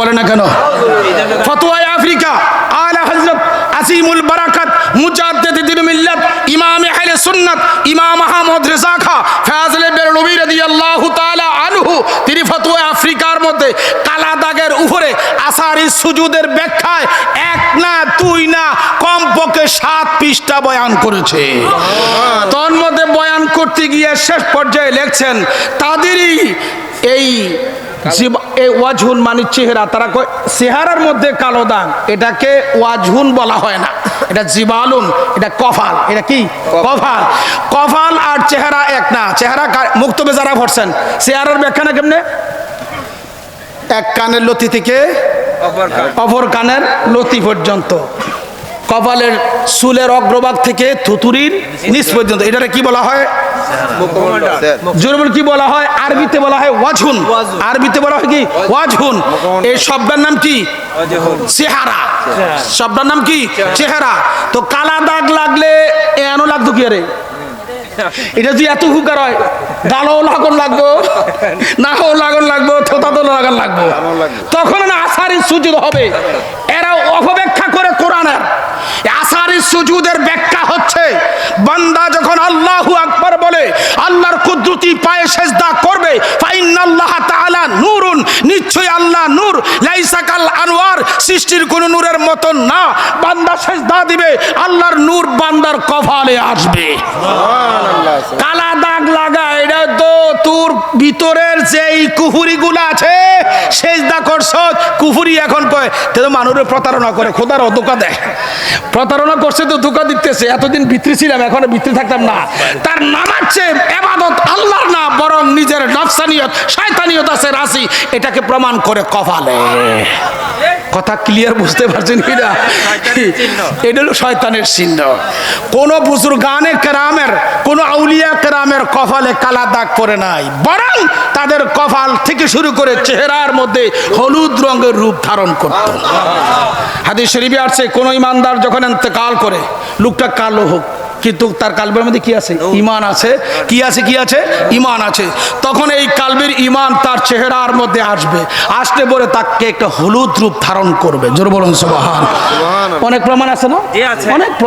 বলে না কেন? ফতোয়ায় আফ্রিকা আলা হযরত আসিমুল বারাকাত মুজাদ্দিদ দিন মিল্লাত ইমাম আহলে সুন্নাত ইমাম আহমদ রেজা খা ফাজল বেরলভী রাদিয়াল্লাহু তাআলা আনহু তিনি ফতোয়া আফ্রিকার মধ্যে কালা দাগের উপরে আসারি সুজুদের ব্যাখ্যায় এক না দুই না কমপক্ষে সাত পৃষ্ঠা বয়ান করেছে। তোর মধ্যে বয়ান করতে গিয়ে শেষ পর্যায়ে লেখছেন তাদেরই এই এই ওয়াজহুন মানে চেহারা। তারা কয় চেহারার মধ্যে কালো দাগ এটাকে ওয়াজহুন বলা হয় না। এটা জিবালুন এটা কফাল। এটা কি? কফাল। কফাল। আর চেহারা এক না। চেহারা কা- মুক্তবে যারা ভরছেন চেহারার ব্যাখ্যা না কেমনে? এক কানের লতি থেকে অপর কানের লতি পর্যন্ত। কপালের চুলের অগ্রভাগ থেকে থুতুরির নিচ পর্যন্ত। এটাকে কি বলা হয়? জোরবল কি বলা হয়? আরবিতে বলা হয় ওয়াজহুন। আরবিতে বলা হয় কি? ওয়াজহুন। এই শব্দের নাম কি? চেহারা। শব্দের নাম কি? চেহারা। তো কালা দাগ লাগলে এনো লাগতো কি আরে? এটা যদি এত হুকার হয় গালও লাগান লাগবো নাহও লাগান লাগবো থোতাতো লাগান লাগবো। তখন না আসারি সুযোগ হবে এরা অপব্যাখ্যা করে কোরআনের আসারি সুজুদের ব্যাখ্যা হচ্ছে বান্দা যখন আল্লাহু আকবার বলে, আল্লাহর কুদরতি পায়ে সেজদা করবে। ফাইনাল্লাহ তাআলা নূরুন নিশ্চয় আল্লাহ নূর। লাইসা কাল আনোয়ার সৃষ্টির কোন নূরের মতন না। বান্দা সেজদা দিবে আল্লাহর নূর বান্দার কপালে আসবে। কালা দাগ লাগা এটা তো তোর ভিতরের যেই কুহুরি গুলা আছে সেজদা করছ কুহুরি এখন কয় তে তো মানুষের প্রতারণা করে খোদার ধোকা দেয়। প্রতারণা করছে তো ধোকা দিতেছে। এতদিন ভিতরে ছিলাম এখন ভিতরে থাকতাম না। তার নামার চেয়ে এবাদত আল্লাহর না বরং নিজের নফসানিয়ত শয়তানিয়ত আছে রাশি এটাকে প্রমাণ করে কপালে। কথা ক্লিয়ার বুঝতে পারছেন এটা হলো শয়তানের চিহ্ন। কোন বুজুর গানে কেরামের, কোন আউলিয়া কেরামের কপালে কালা দাগ পরে নাই। বরং তাদের কপাল থেকে শুরু করে চেহারার মধ্যে হলুদ রঙের রূপ ধারণ করত। হাদিস শরীফে আসছে, কোন ইমানদার যখন ইন্তেকাল করে, লোকটা কালো হোক কিন্তু তার কালবের মধ্যে কি আছে? ইমান আছে। কি আছে কি আছে? ইমান আছে। তখন এই কালবের ইমান তার চেহারার মধ্যে আসবে। আসতে পরে তাকে একটা হলুদ রূপ ধারণ করবে। জোর বলুন সুবহান। অনেক প্রমাণ আছে না? অনেক প্রমাণ